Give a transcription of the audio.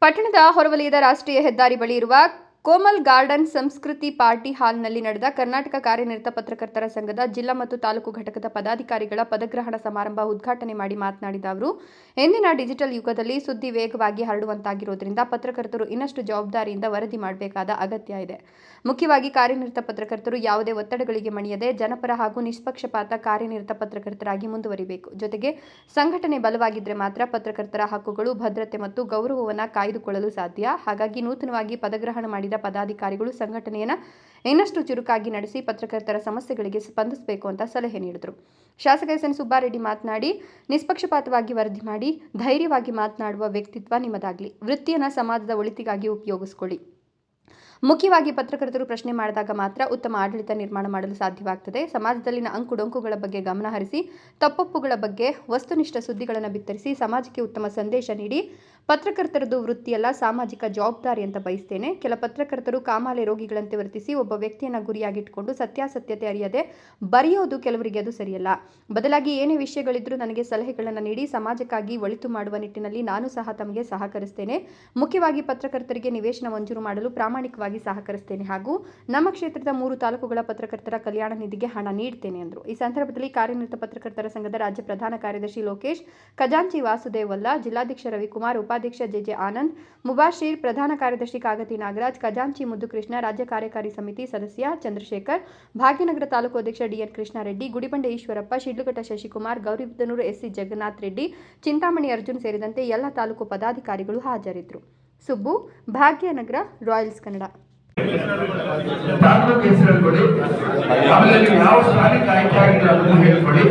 ಪಟ್ಟಣದ ಹೊರವಲಯದ ರಾಷ್ಟ್ರೀಯ ಹೆದ್ದಾರಿ ಬಳಿ ಇರುವ ಕೋಮಲ್ ಗಾರ್ಡನ್ ಸಂಸ್ಕೃತಿ ಪಾರ್ಟಿ ಹಾಲ್ನಲ್ಲಿ ನಡೆದ ಕರ್ನಾಟಕ ಕಾರ್ಯನಿರತ ಪತ್ರಕರ್ತರ ಸಂಘದ ಜಿಲ್ಲಾ ಮತ್ತು ತಾಲೂಕು ಘಟಕದ ಪದಾಧಿಕಾರಿಗಳ ಪದಗ್ರಹಣ ಸಮಾರಂಭ ಉದ್ಘಾಟನೆ ಮಾಡಿ ಮಾತನಾಡಿದ ಅವರು ಇಂದಿನ ಡಿಜಿಟಲ್ ಯುಗದಲ್ಲಿ ಸುದ್ದಿ ವೇಗವಾಗಿ ಹರಡುವಂತಾಗಿರೋದ್ರಿಂದ ಪತ್ರಕರ್ತರು ಇನ್ನಷ್ಟು ಜವಾಬ್ದಾರಿಯಿಂದ ವರದಿ ಮಾಡಬೇಕಾದ ಅಗತ್ಯ ಇದೆ. ಮುಖ್ಯವಾಗಿ ಕಾರ್ಯನಿರತ ಪತ್ರಕರ್ತರು ಯಾವುದೇ ಒತ್ತಡಗಳಿಗೆ ಮಣಿಯದೆ ಜನಪರ ಹಾಗೂ ನಿಷ್ಪಕ್ಷಪಾತ ಕಾರ್ಯನಿರತ ಪತ್ರಕರ್ತರಾಗಿ ಮುಂದುವರಿಬೇಕು. ಜೊತೆಗೆ ಸಂಘಟನೆ ಬಲವಾಗಿದ್ದರೆ ಮಾತ್ರ ಪತ್ರಕರ್ತರ ಹಕ್ಕುಗಳು, ಭದ್ರತೆ ಮತ್ತು ಗೌರವವನ್ನು ಕಾಯ್ದುಕೊಳ್ಳಲು ಸಾಧ್ಯ. ಹಾಗಾಗಿ ನೂತನವಾಗಿ ಪದಗ್ರಹಣ ಮಾಡಿದ ಪದಾಧಿಕಾರಿಗಳು ಸಂಘಟನೆಯನ್ನು ಇನ್ನಷ್ಟು ಚುರುಕಾಗಿ ನಡೆಸಿ ಪತ್ರಕರ್ತರ ಸಮಸ್ಯೆಗಳಿಗೆ ಸ್ಪಂದಿಸಬೇಕು ಅಂತ ಸಲಹೆ ನೀಡಿದರು. ಶಾಸಕ ಎಸ್ ಎನ್ ಸುಬ್ಬಾರೆಡ್ಡಿ ಮಾತನಾಡಿ, ನಿಷ್ಪಕ್ಷಪಾತವಾಗಿ ವರದಿ ಮಾಡಿ, ಧೈರ್ಯವಾಗಿ ಮಾತನಾಡುವ ವ್ಯಕ್ತಿತ್ವ ನಿಮ್ಮದಾಗಲಿ. ವೃತ್ತಿಯನ್ನು ಸಮಾಜದ ಒಳಿತಿಗಾಗಿ ಉಪಯೋಗಿಸಿಕೊಳ್ಳಿ. ಮುಖ್ಯವಾಗಿ ಪತ್ರಕರ್ತರು ಪ್ರಶ್ನೆ ಮಾಡಿದಾಗ ಮಾತ್ರ ಉತ್ತಮ ಆಡಳಿತ ನಿರ್ಮಾಣ ಮಾಡಲು ಸಾಧ್ಯವಾಗ್ತದೆ. ಸಮಾಜದಲ್ಲಿನ ಅಂಕುಡೊಂಕುಗಳ ಬಗ್ಗೆ ಗಮನ ಹರಿಸಿ, ತಪ್ಪೊಪ್ಪುಗಳ ಬಗ್ಗೆ ವಸ್ತುನಿಷ್ಠ ಸುದ್ದಿಗಳನ್ನು ಬಿತ್ತರಿಸಿ, ಸಮಾಜಕ್ಕೆ ಉತ್ತಮ ಸಂದೇಶ ನೀಡಿ, ಪತ್ರಕರ್ತರದು ವೃತ್ತಿಯಲ್ಲ, ಸಾಮಾಜಿಕ ಜವಾಬ್ದಾರಿ ಅಂತ ಬಯಸ್ತೇನೆ. ಕೆಲ ಪತ್ರಕರ್ತರು ಕಾಮಾಲೆ ರೋಗಿಗಳಂತೆ ವರ್ತಿಸಿ ಒಬ್ಬ ವ್ಯಕ್ತಿಯನ್ನು ಗುರಿಯಾಗಿಟ್ಟುಕೊಂಡು ಸತ್ಯಾಸತ್ಯತೆ ಅರಿಯದೆ ಬರೆಯೋದು ಕೆಲವರಿಗೆ ಅದು ಸರಿಯಲ್ಲ. ಬದಲಾಗಿ ಏನೇ ವಿಷಯಗಳಿದ್ರೂ ನನಗೆ ಸಲಹೆಗಳನ್ನು ನೀಡಿ, ಸಮಾಜಕ್ಕಾಗಿ ಒಳಿತು ಮಾಡುವ ನಿಟ್ಟಿನಲ್ಲಿ ನಾನು ಸಹ ತಮಗೆ ಸಹಕರಿಸ್ತೇನೆ. ಮುಖ್ಯವಾಗಿ ಪತ್ರಕರ್ತರಿಗೆ ನಿವೇಶನ ಮಂಜೂರು ಮಾಡಲು ಪ್ರಾಮಾಣಿಕವಾಗಿ ಸಹಕರಿಸ್ತೇನೆ ಹಾಗೂ ನಮ್ಮ ಕ್ಷೇತ್ರದ ಮೂರು ತಾಲೂಕುಗಳ ಪತ್ರಕರ್ತರ ಕಲ್ಯಾಣ ನಿಧಿಗೆ ಹಣ ನೀಡ್ತೇನೆ ಎಂದರು ಈ ಸಂದರ್ಭದಲ್ಲಿ ಕಾರ್ಯನಿರತ ಪತ್ರಕರ್ತರ ಸಂಘದ ರಾಜ್ಯ ಪ್ರಧಾನ ಕಾರ್ಯದರ್ಶಿ ಲೋಕೇಶ್, ಖಜಾಂಚಿ ವಾಸುದೇವಲ್ಲ ವಲ್ಲ ಜಿಲ್ಲಾಧ್ಯಕ್ಷ ರವಿಕುಮಾರ್, ಉಪಾಧ್ಯಕ್ಷ ಜೆಜೆ ಆನಂದ್ ಮುಬಾಶೀರ್ ಪ್ರಧಾನ ಕಾರ್ಯದರ್ಶಿ ಕಾಗತಿ ನಾಗರಾಜ್, ಖಜಾಂಚಿ ಮುದ್ದುಕೃಷ್ಣ ರಾಜ್ಯ ಕಾರ್ಯಕಾರಿ ಸಮಿತಿ ಸದಸ್ಯ ಚಂದ್ರಶೇಖರ್, ಭಾಗ್ಯನಗರ ತಾಲೂಕು ಅಧ್ಯಕ್ಷ D N Krishnareddy, Gudibande Eshwarappa, Sidlaghatta Shashikumar Gauribidanur S C Jagannath Reddy, Chintamani Arjun ಸೇರಿದಂತೆ ಎಲ್ಲ ತಾಲೂಕು ಪದಾಧಿಕಾರಿಗಳು ಹಾಜರಿದ್ದರು ಸುಬ್ಬು ಭಾಗ್ಯನಗರ ರಾಯಲ್ಸ್ ಕನ್ನಡ. ತಾಲೂಕು ಹೆಸರು ಕೊಡಿ. ಆಮೇಲೆ ಯಾವ ಸ್ಥಾನಕ್ಕೆ ಆಯ್ಕೆ ಆಗಿದ್ರೆ ಅದನ್ನು ಹೇಳ್ಕೊಡಿ.